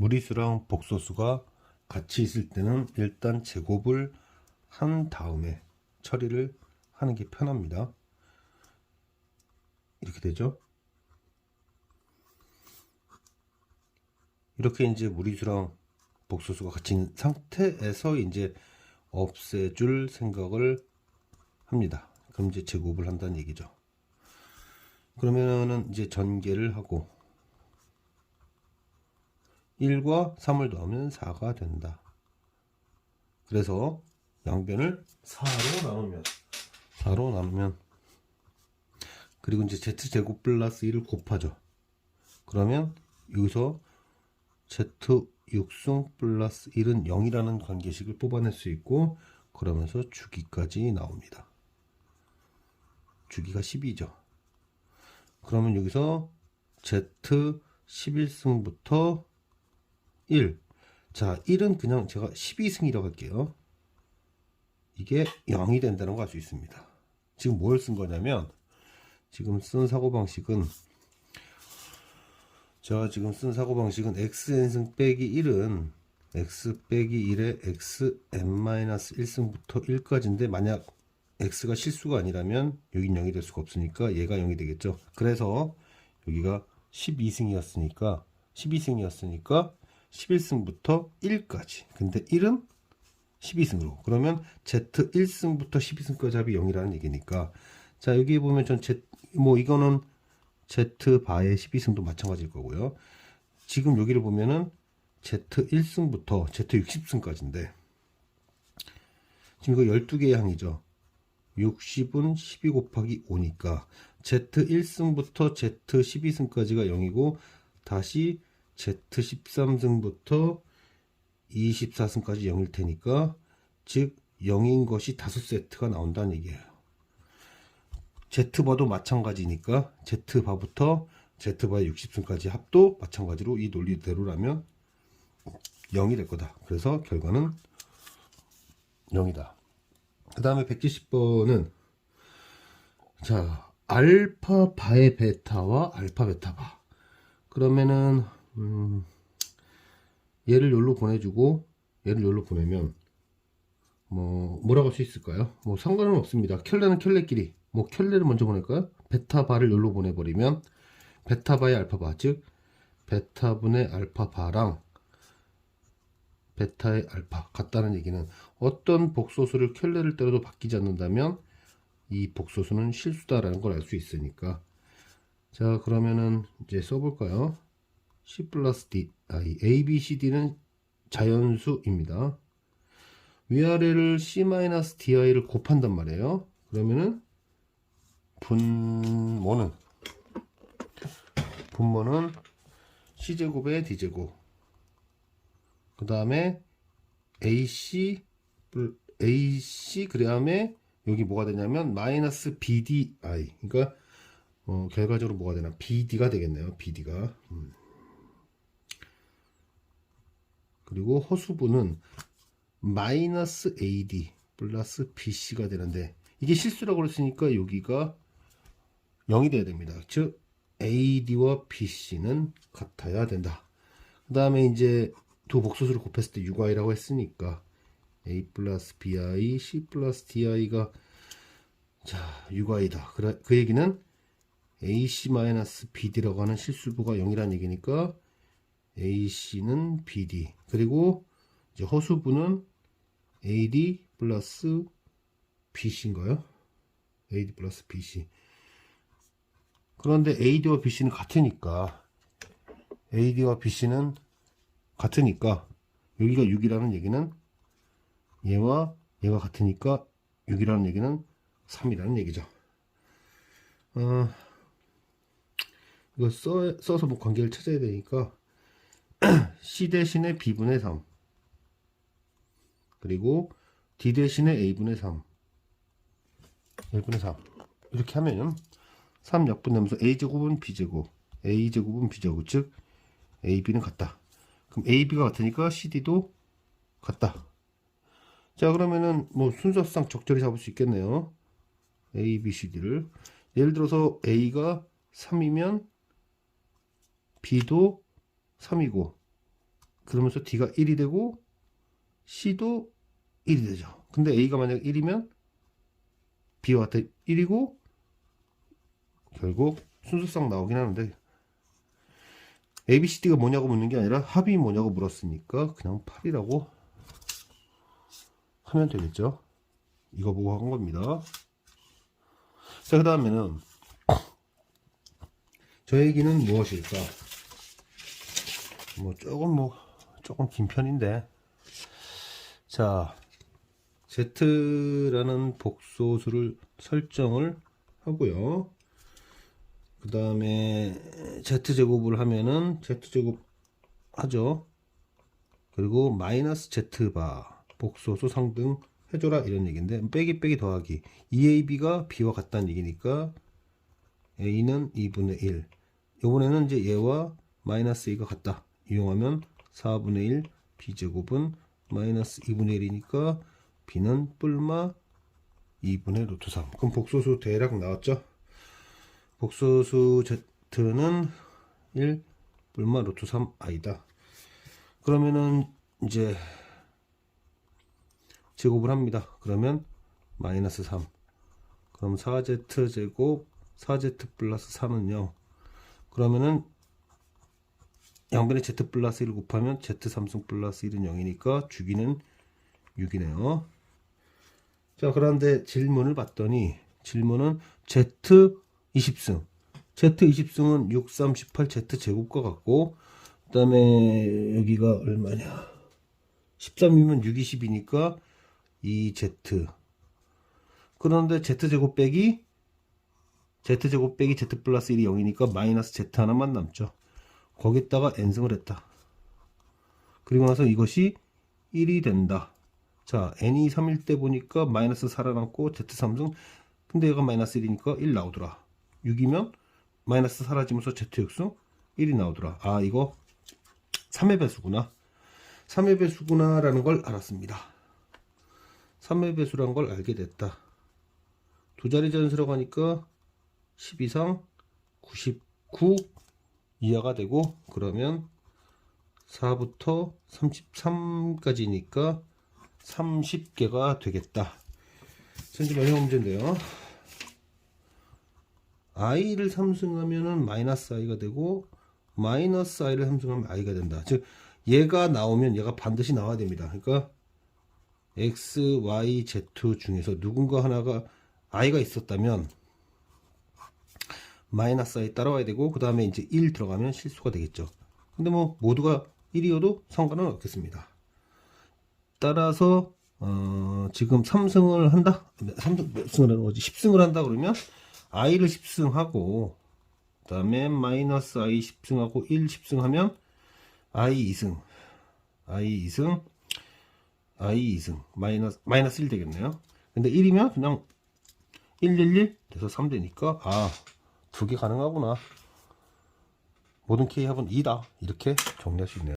무리수랑 복소수가 같이 있을 때는 일단 제곱을 한 다음에 처리를 하는 게 편합니다. 이렇게 되죠. 이렇게 이제 무리수랑 복소수가 같이 있는 상태에서 이제 없애줄 생각을 합니다. 그럼 이제 제곱을 한다는 얘기죠. 그러면은 이제 전개를 하고 1과 3을 더하면 4가 된다. 그래서 양변을 4로 나누면 4로 나누면 그리고 이제 z제곱 플러스 1을 곱하죠. 그러면 여기서 z 6승 플러스 1은 0이라는 관계식을 뽑아낼 수 있고 그러면서 주기까지 나옵니다. 주기가 10이죠. 그러면 여기서 z 11승부터 1. 자, 1은 그냥 제가 12승이라고 할게요. 이게 0이 된다는 걸 알 수 있습니다. 지금 뭘 쓴 거냐면 지금 쓴 사고방식은 제가 지금 쓴 사고방식은 xn승 빼기 1은 x 빼기 1에 xn-1승부터 1까지인데 만약 x가 실수가 아니라면 여긴 0이 될 수가 없으니까 얘가 0이 되겠죠. 그래서 여기가 12승이었으니까 12승이었으니까 11승부터 1까지. 근데 1은 12승으로. 그러면 Z 1승부터 12승까지 합이 0이라는 얘기니까. 자, 여기 보면 전 Z, 뭐 이거는 Z 바의 12승도 마찬가지일 거고요. 지금 여기를 보면은 Z 1승부터 Z 60승까지인데. 지금 이거 12개의 항이죠. 60은 12 곱하기 5니까 Z 1승부터 Z 12승까지가 0이고 다시 Z 13승부터 24승까지 0일 테니까 즉 0인 것이 5세트가 나온다는 얘기예요. Z바도 마찬가지니까 Z바부터 Z바의 60승까지 합도 마찬가지로 이 논리대로라면 0이 될 거다. 그래서 결과는 0이다. 그 다음에 170번은 자 알파 바의 베타와 알파 베타 바 그러면은 음, 얘를 여기로 보내주고 얘를 여기로 보내면 뭐 뭐라고 할 수 있을까요? 뭐 상관은 없습니다. 켤레는 켤레끼리 뭐 켤레를 먼저 보낼까요? 베타 바를 여기로 보내버리면 베타 바의 알파 바 즉 베타분의 알파 바랑 베타의 알파 같다는 얘기는 어떤 복소수를 켤레를 때려도 바뀌지 않는다면 이 복소수는 실수다라는 걸 알 수 있으니까 자 그러면은 이제 써볼까요 C 플러스 D. 아이 A, B, C, D는 자연수입니다. 위아래를 C 마이너스 DI를 곱한단 말이에요. 그러면은 분모는 분모는 C제곱에 D제곱. 그 다음에 AC AC 그 다음에 여기 뭐가 되냐면 마이너스 BDI 그러니까 어, 결과적으로 뭐가 되나? BD가 되겠네요. BD가. 음. 그리고 허수부는 마이너스 AD 플러스 BC가 되는데 이게 실수라고 그랬으니까 여기가 0이 돼야 됩니다. 즉 AD와 BC는 같아야 된다. 그 다음에 이제 두 복소수를 곱했을 때 6i라고 했으니까 a 플러스 bi c 플러스 di가 자 6i다. 그래, 그 얘기는 ac 마이너스 bd라고 하는 실수부가 0이라는 얘기니까 ac는 bd 그리고 이제 허수부는 ad 플러스 bc인가요? ad 플러스 bc 그런데 ad와 bc는 같으니까 ad와 bc는 같으니까 여기가 6이라는 얘기는 얘와 얘가 같으니까 6이라는 얘기는 3이라는 얘기죠. 어, 이거 써, 써서 뭐 관계를 찾아야 되니까 C 대신에 B분의 3 그리고 D 대신에 A분의 3 A분의 3 이렇게 하면 3 약분되면서 A제곱은 B제곱 A제곱은 B제곱 즉 AB는 같다. 그럼 AB가 같으니까 CD도 같다. 자, 그러면은 뭐 순서상 적절히 잡을 수 있겠네요. A, B, C, D를. 예를 들어서 A가 3이면 B도 3이고 그러면서 D가 1이 되고 C도 1이 되죠. 근데 A가 만약 1이면 B와 같아 1이고 결국 순수성 나오긴 하는데 A, B, C, D가 뭐냐고 묻는 게 아니라 합이 뭐냐고 물었으니까 그냥 8이라고 하면 되겠죠. 이거 보고 한 겁니다. 자, 그 다음에는 저 얘기는 무엇일까? 뭐 조금 뭐 조금 긴 편인데 자 Z라는 복소수를 설정을 하고요. 그 다음에 Z제곱을 하면은 Z제곱 하죠. 그리고 마이너스 Z바 복소수 상등 해줘라 이런 얘기인데 빼기 빼기 더하기 2AB가 B와 같다는 얘기니까 A는 2분의 1 이번에는 이제 얘와 마이너스 A가 같다 이용하면 4분의 1 B제곱은 마이너스 2분의 1이니까 B는 뿔마 2분의 루트 3 그럼 복소수 대략 나왔죠 복소수 Z는 1 뿔마 루트 3 I다 그러면은 이제 제곱을 합니다. 그러면 마이너스 3. 그럼 4z 제곱 4z 플러스 3은요. 그러면은 양변에 z 플러스 1을 곱하면 z 3승 플러스 1은 0이니까 주기는 6이네요. 자, 그런데 질문을 봤더니 질문은 z 20승. z 20승은 6, 3, 18 z 제곱과 같고 그 다음에 여기가 얼마냐? 13이면 6, 20이니까 2z 그런데 z제곱 빼기 z제곱 빼기 z 플러스 1이 0이니까 마이너스 z 하나만 남죠 거기다가 n승을 했다. 그리고 나서 이것이 1이 된다. 자 n이 3일 때 보니까 마이너스 살아남고 z3승 근데 얘가 마이너스 1이니까 1 나오더라. 6이면 마이너스 사라지면서 z6승 1이 나오더라. 아 이거 3의 배수구나. 3의 배수구나 라는 걸 알았습니다. 3의 배수란 걸 알게 됐다. 두 자리 전수라고 하니까 10 이상 99 이하가 되고 그러면 4부터 33까지니까 30개가 되겠다. 현재 마지막 문제인데요. i를 삼승하면은 마이너스 i가 되고 마이너스 i를 삼승하면 i가 된다. 즉 얘가 나오면 얘가 반드시 나와야 됩니다. 그러니까 x, y, z 중에서 누군가 하나가 i가 있었다면 마이너스 i 따라와야 되고 그 다음에 이제 1 들어가면 실수가 되겠죠. 근데 뭐 모두가 1이어도 상관은 없겠습니다. 따라서 어, 지금 3승을 한다? 3승 몇 승을 하는 거지? 10승을 한다 그러면 i를 10승하고 그 다음에 마이너스 i 10승하고 1 10승하면 i 2승 i 2승 i 2승 마이너스 마이너스 1 되겠네요. 근데 1이면 그냥 111 돼서 3 되니까 아 두 개 가능하구나. 모든 k 합은 2다 이렇게 정리할 수 있네요.